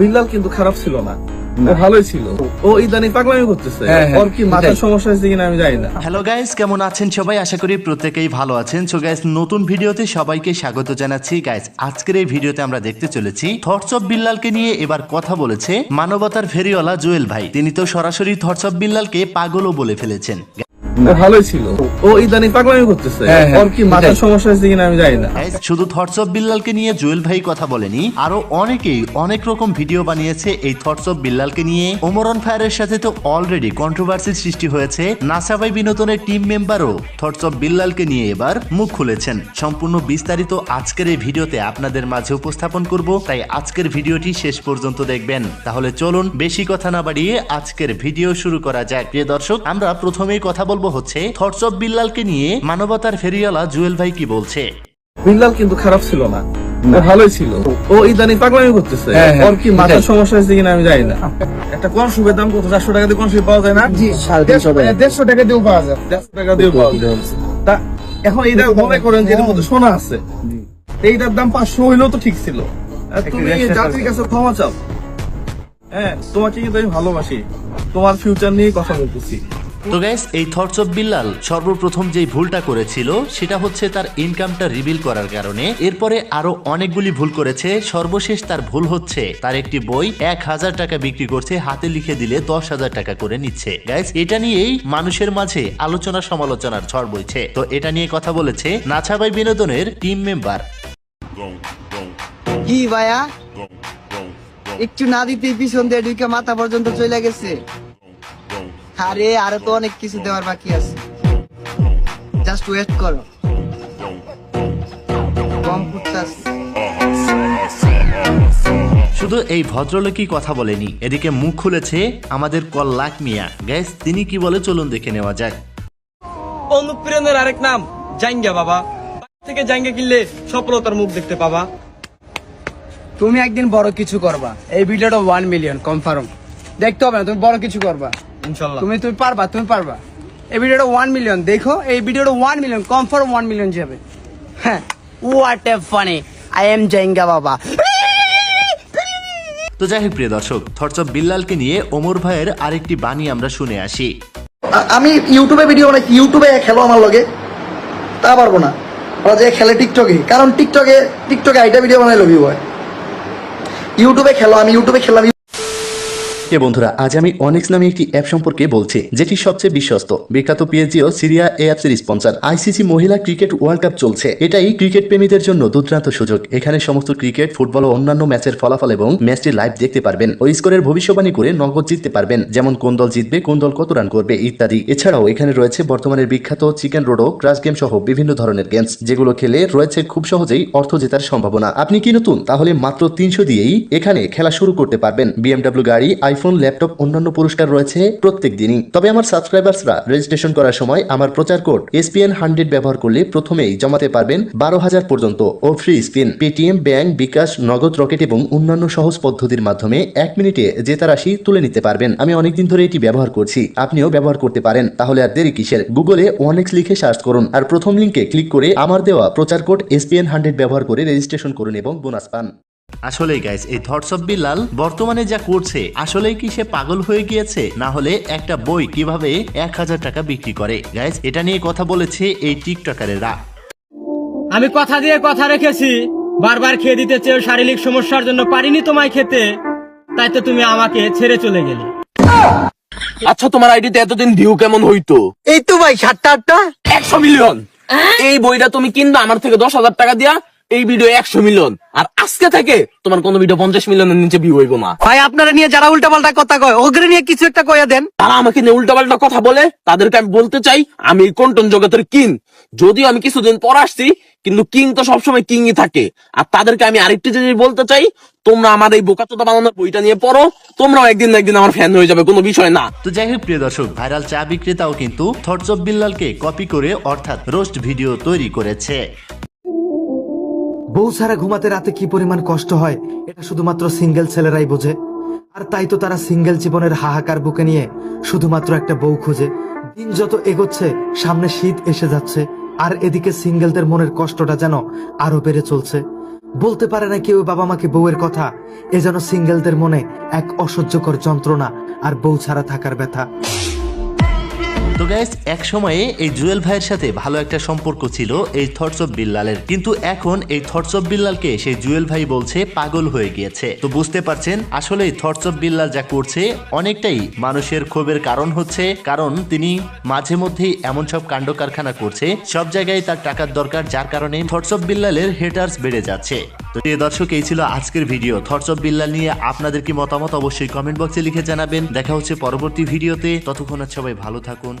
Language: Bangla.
বিল্লাল কিন্তু খারাপ ছিল না। ও ভালোই ছিল। ও ইদানিং পাগলামি করতেছে। হ্যাঁ, হ্যাঁ, ওর কি মাথার সমস্যা হয়েছে কিনা আমি জানি না। হ্যালো গাইস কেমন আছেন সবাই? আশা করি প্রত্যেকেই ভালো আছেন। সো গাইস নতুন ভিডিওতে সবাইকে স্বাগত জানাচ্ছি। গাইস আজকের এই ভিডিওতে আমরা দেখতে চলেছি থটস অফ বিল্লালকে নিয়ে এবার কথা বলেছে মানবতার ফেরিওয়ালা জুয়েল ভাই। তিনি তো সরাসরি থটস অফ বিল্লালকে পাগলও বলে ফেলেছেন। ভালোই ছিল। ও ইদানিং পাগলামি করতেছে। ওর কি মাথার সমস্যা হয়েছে কিনা আমি জানি না। শুধু থটস অফ বিল্লালকে নিয়ে জুয়েল ভাই কথা বলেনি আরও অনেকেই অনেক রকম ভিডিও বানিয়েছে এই থটস অফ বিল্লালকে নিয়ে। ওমরন ফায়ারের সাথে তো অলরেডি কন্ট্রোভার্সির সৃষ্টি হয়েছে। নাসাবাই বিনোদনের টিম মেম্বারও থটস অফ বিল্লালকে নিয়ে এবার মুখ খুলেছেন। সম্পূর্ণ বিস্তারিত আজকের এই ভিডিওতে আপনাদের মাঝে উপস্থাপন করব তাই আজকের ভিডিওটি শেষ পর্যন্ত দেখবেন। তাহলে চলুন বেশি কথা না বাড়িয়ে আজকের ভিডিও শুরু করা যাক। প্রিয় দর্শক আমরা প্রথমেই কথা বলব হচ্ছে থটস অফ বিল্লালকে নিয়ে মানবতার ফেরিওয়ালা জুয়েল ভাই কি বলছে? বিল্লাল কিন্তু খারাপ ছিল না। ভালোই ছিল। ও ইদানিং পাগলামি করতেছে। হ্যাঁ, হ্যাঁ, ওর কি মাথার সমস্যা হয়েছে কিনা আমি জানি না। একটা কোন শুভের দাম কত? চারশো টাকা দিয়ে কোন শুভে পাওয়া যায় না? জি, সাড়ে তিনশো টাকা। দেড়শো টাকা দিয়েও পাওয়া যায়। দেড়শো টাকা দিয়েও পাওয়া যায়। তা এখন এইটা মনে করেন যে এর মধ্যে সোনা আছে। এইটার দাম পাঁচশো হইলেও তো ঠিক ছিল। তুমি জাতির কাছে ক্ষমা চাও। হ্যাঁ তোমাকে কিন্তু আমি ভালোবাসি। তোমার ফিউচার নিয়ে কথা বলতেছি। তো গ্যাস এই থটস অফ বিল্লাল সর্বপ্রথম যেই ভুলটা করেছিল, সেটা হচ্ছে তার ইনকামটা রিভিল করার কারণে। এরপরে আরও অনেকগুলি ভুল করেছে, সর্বশেষ তার ভুল হচ্ছে, তার একটি বই এক হাজার টাকা বিক্রি করছে, হাতে লিখে দিলে দশ হাজার টাকা করে নিচ্ছে। গ্যাস এটা নিয়েই মানুষের মাঝে আলোচনা সমালোচনার ঝড় বইছে। তো এটা নিয়ে কথা বলেছে নাছাবাই বিনোদনের টিম মেম্বার কি ভাইয়া? একটু না দিতে পিছন দিয়ে ঢুকে মাথা পর্যন্ত চলে গেছে। আরে আরও তো অনেক কিছু দেওয়ার বাকি আছে। জাস্ট ওয়েট করো। কম শুধু এই ভদ্রলোকই কথা বলেনি এদিকে মুখ খুলেছে আমাদের কল্লাক মিয়া। গ্যাস তিনি কি বলে চলুন দেখে নেওয়া যাক। অনুপ্রেরণার আরেক নাম জাঙ্গা বাবা। থেকে জাঙ্গা কিনলে সফলতার মুখ দেখতে পাবা। তুমি একদিন বড় কিছু করবা। এই ভিডিওটা ওয়ান মিলিয়ন কনফার্ম দেখতে হবে না তুমি বড় কিছু করবা। তুমি তুমি পারবা তুমি পারবা। এই ভিডিওটা ওয়ান মিলিয়ন দেখো এই ভিডিওটা one million confirm one million যাবে হ্যাঁ। What a funny I am জাইঙ্গা বাবা তো যাই হোক প্রিয় দর্শক থটস অফ বিল্লালকে নিয়ে ওমর ভাইয়ের আরেকটি বাণী আমরা শুনে আসি। আমি ইউটিউবে ভিডিও বানাই ইউটিউবে খেলো আমার লগে। তা পারব না। ওরা যে খেলে টিকটকে কারণ টিকটকে টিকটকে আইটা ভিডিও বানাইলো ভিউ হয়? ইউটিউবে খেলো আমি ইউটিউবে খেললাম কে বন্ধুরা, আজ আমি অনেক্স নামে একটি অ্যাপ সম্পর্কে বলছি, যেটি সবচেয়ে বিশ্বস্ত। বিখ্যাত পিএসজি ও সিরিয়া এ অ্যাপসের স্পন্সর আইসিসি মহিলা ক্রিকেট ওয়ার্ল্ড কাপ চলছে। এটাই ক্রিকেট প্রেমীদের জন্য দুর্দান্ত সুযোগ। এখানে সমস্ত ক্রিকেট ফুটবল ও অন্যান্য ম্যাচের ফলাফল এবং ম্যাচটি লাইভ দেখতে পারবেন। ওই স্কোরের ভবিষ্যবাণী করে নগদ জিততে পারবেন, যেমন কোন দল জিতবে, কোন দল কত রান করবে, ইত্যাদি। এছাড়াও এখানে রয়েছে বর্তমানের বিখ্যাত চিকেন রোডো ক্রাশ গেম সহ বিভিন্ন ধরনের গেমস যেগুলো খেলে রয়েছে খুব সহজেই অর্থ জেতার সম্ভাবনা। আপনি কি নতুন? তাহলে মাত্র তিনশো দিয়েই এখানে খেলা শুরু করতে পারবেন। বিএমডাব্লিউ গাড়ি আইফোন ল্যাপটপ, অন্যান্য পুরস্কার রয়েছে প্রত্যেক দিনই। তবে আমার সাবস্ক্রাইবার্সরা রেজিস্ট্রেশন করার সময় আমার প্রচার কোড এসপিএন হান্ড্রেড ব্যবহার করলে প্রথমেই জমাতে পারবেন বারো হাজার পর্যন্ত ও free spin Paytm, bank, bKash, Nagad, Rocket এবং অন্যান্য সহজ পদ্ধতির মাধ্যমে এক মিনিটে জেতা রাশি তুলে নিতে পারবেন। আমি অনেকদিন ধরে এটি ব্যবহার করছি। আপনিও ব্যবহার করতে পারেন। তাহলে আর দেরি কিসের? গুগলে ওয়ানেক্স লিখে সার্চ করুন আর প্রথম লিঙ্কে ক্লিক করে আমার দেওয়া প্রচার কোড এসপিএন হান্ড্রেড ব্যবহার করে রেজিস্ট্রেশন করুন এবং বোনাস পান। আসলেই গাইস এই থটস অফ বিল্লাল বর্তমানে যা করছে আসলেই কি সে পাগল হয়ে গিয়েছে? না হলে একটা বই কীভাবে এক হাজার টাকা বিক্রি করে? গাইস এটা নিয়ে কথা বলেছে এই টিকটকারেরা। আমি কথা দিয়ে কথা রেখেছি বারবার খেয়ে দিতে চেয়েও শারীরিক সমস্যার জন্য পারিনি তোমায় খেতে তাই তো তুমি আমাকে ছেড়ে চলে গেলে। আচ্ছা তোমার আইডিতে এতদিন ভিউ কেমন হইতো? এই তো ভাই সাতটা আটটা। একশো মিলিয়ন এই বইটা তুমি কিনবা আমার থেকে দশ হাজার টাকা দিয়া এই ভিডিও একশো মিলিয়ন। আর আজকে থেকে তোমার কোন ভিডিও পঞ্চাশ মিলিয়নের নিচে ভিউ হইব না। ভাই আপনারা নিয়ে যারা উল্টা পাল্টা কথা কয় ওগুলো নিয়ে কিছু একটা কইয়া দেন। তারা আমাকে নিয়ে উল্টাপাল্টা কথা বলে তাদেরকে আমি বলতে চাই আমি এই কন্টন জগতের কিং যদিও আমি কিছুদিন পর আসছি কিন্তু কিং তো সবসময় কিংই থাকে। আর তাদেরকে আমি আরেকটি জিনিস বলতে চাই তোমরা আমার এই বোকাচোদা বানানোর বইটা নিয়ে পড়ো তোমরাও একদিন একদিন আমার ফ্যান হয়ে যাবে কোনো বিষয় না। তো যাই হোক প্রিয় দর্শক ভাইরাল চা বিক্রেতাও কিন্তু থটস অফ বিল্লালকে কপি করে অর্থাৎ রোস্ট ভিডিও তৈরি করেছে। বউ ছাড়া ঘুমাতে রাতে কি পরিমাণ কষ্ট হয়, এটা শুধুমাত্র সিঙ্গেল ছেলেরাই বোঝে। আর তাই তো তারা সিঙ্গেল জীবনের হাহাকার বুকে নিয়ে শুধুমাত্র একটা বউ খুঁজে। দিন যত এগোচ্ছে, সামনে শীত এসে যাচ্ছে, আর এদিকে সিঙ্গেলদের মনের কষ্টটা যেন আরও বেড়ে চলছে। বলতে পারে না কেউ বাবা মাকে বউয়ের কথা, এ যেন সিঙ্গেলদের মনে এক অসহ্যকর যন্ত্রণা আর বউ ছাড়া থাকার ব্যথা। তো গ্যাস এক সময়ে এই জুয়েল ভাইয়ের সাথে ভালো একটা সম্পর্ক ছিল এই থটস অফ বিল্লালের কিন্তু এখন এই থটস অফ বিল্লালকে সেই জুয়েল ভাই বলছে পাগল হয়ে গিয়েছে। তো বুঝতে পারছেন, আসলে থটস অফ বিল্লাল যা করছে, অনেকটাই মানুষের ক্ষোভের কারণ হচ্ছে, কারণ তিনি মাঝে মধ্যেই এমন সব কাণ্ড কারখানা করছে, সব জায়গায় তার টাকার দরকার, যার কারণে থটস অফ বিল্লালের হেটার্স বেড়ে যাচ্ছে। তো প্রিয় দর্শক, এই ছিল আজকের ভিডিও থটস অফ বিল্লাল নিয়ে আপনাদের কি মতামত অবশ্যই কমেন্ট বক্সে লিখে জানাবেন। দেখা হচ্ছে পরবর্তী ভিডিওতে ততক্ষণ সবাই ভালো থাকুন।